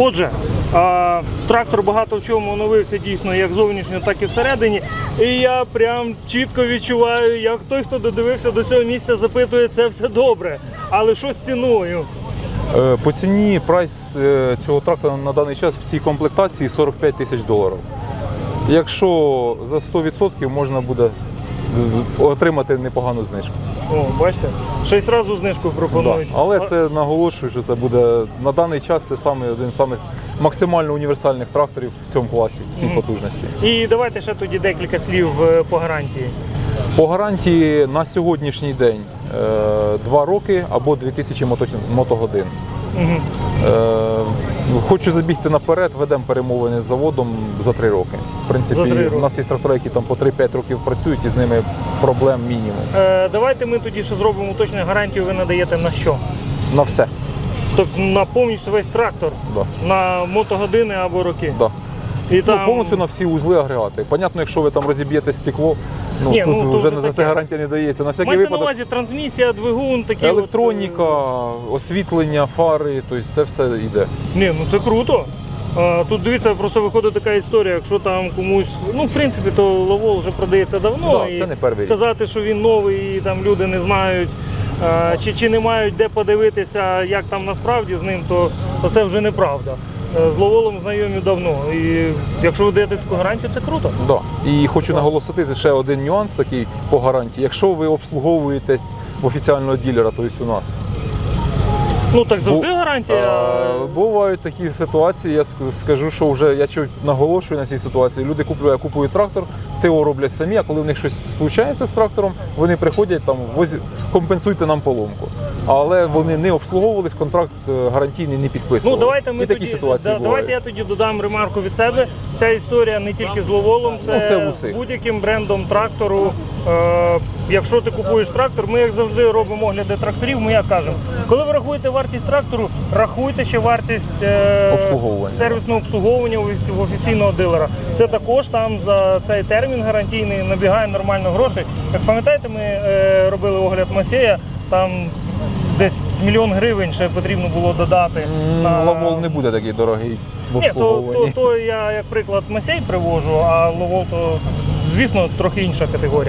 Отже, трактор багато в чому оновився дійсно як зовнішньо, так і всередині. І я прям чітко відчуваю, як той, хто додивився до цього місця, запитує, це все добре. Але що з ціною? Е, По ціні прайс е, цього трактора на даний час в цій комплектації 45 тисяч доларів. Якщо за 100% можна буде отримати непогану знижку. О, бачите, шість разів знижку Да. пропонують. Але це наголошую, що це буде на даний час це саме один з самих максимально універсальних тракторів в цьому класі, в цій потужності. І давайте ще тоді декілька слів е, по гарантії. По гарантії на сьогоднішній день 2 роки або 2000 мото- мотогодин. Е, Хочу забігти наперед, ведемо перемовини з заводом за три роки. В принципі, За три роки. у нас є трактори, які там по 3-5 років працюють, і з ними проблем мінімум. Е, давайте ми тоді ще зробимо уточнення гарантію. Ви надаєте на що? На все. Тобто на повністю весь трактор, Да. на мотогодини або роки. Да. І Ну, повністю на всі узли агрегати. Понятно, якщо ви там розіб'єте стекло, ну Ні, тут ну, то вже вже таке. це гарантія не дається. На всякий Мається на випадок увазі трансмісія, двигун, такі от, електроніка, освітлення, фари, тобто це все йде. е, Ні, ну це круто. А, тут дивіться, просто виходить така історія, якщо там комусь, ну в принципі, то ловол вже продається давно. Да, і це не перший рік. сказати, що він новий, і там люди не знають, а, чи, чи не мають де подивитися, як там насправді з ним, то, то це вже неправда. Е, З ловолом знайомі давно. І якщо ви даєте таку гарантію, це круто. Да. І хочу наголосити ще один нюанс такий по гарантії. Якщо ви обслуговуєтесь в офіціального ділера, тобто у нас, Ну так завжди Бу- гарантія. А, Бувають такі ситуації, я ск- скажу, що вже я чуть наголошую на цій ситуації. Люди купують, купують трактор, ТО роблять самі, а коли в них щось случається з трактором, вони приходять там, возі, компенсуйте нам поломку. Але вони не обслуговувались, контракт е, гарантійний не Ну давайте ми І такі тоді, ситуації да, бувають. давайте я тоді додам ремарку від себе. Ця історія не тільки з ловолом, це, Ну, це в усіх. будь-яким брендом трактору. Е, якщо ти купуєш трактор, ми як завжди робимо огляди тракторів. Ми як кажемо, коли ви рахуєте вартість трактору, рахуйте ще вартість е, Обслуговування. сервісного обслуговування у офіці- в офіційного дилера. Це також там за цей термін гарантійний набігає нормально грошей. Як пам'ятаєте, ми е, робили огляд Масея. Там десь мільйон гривень ще потрібно було додати. На- Лавол не буде такий дорогий в ні, то, то, обслуговуванні. то я як приклад Масей привожу, а Ловол то звісно трохи інша категорія.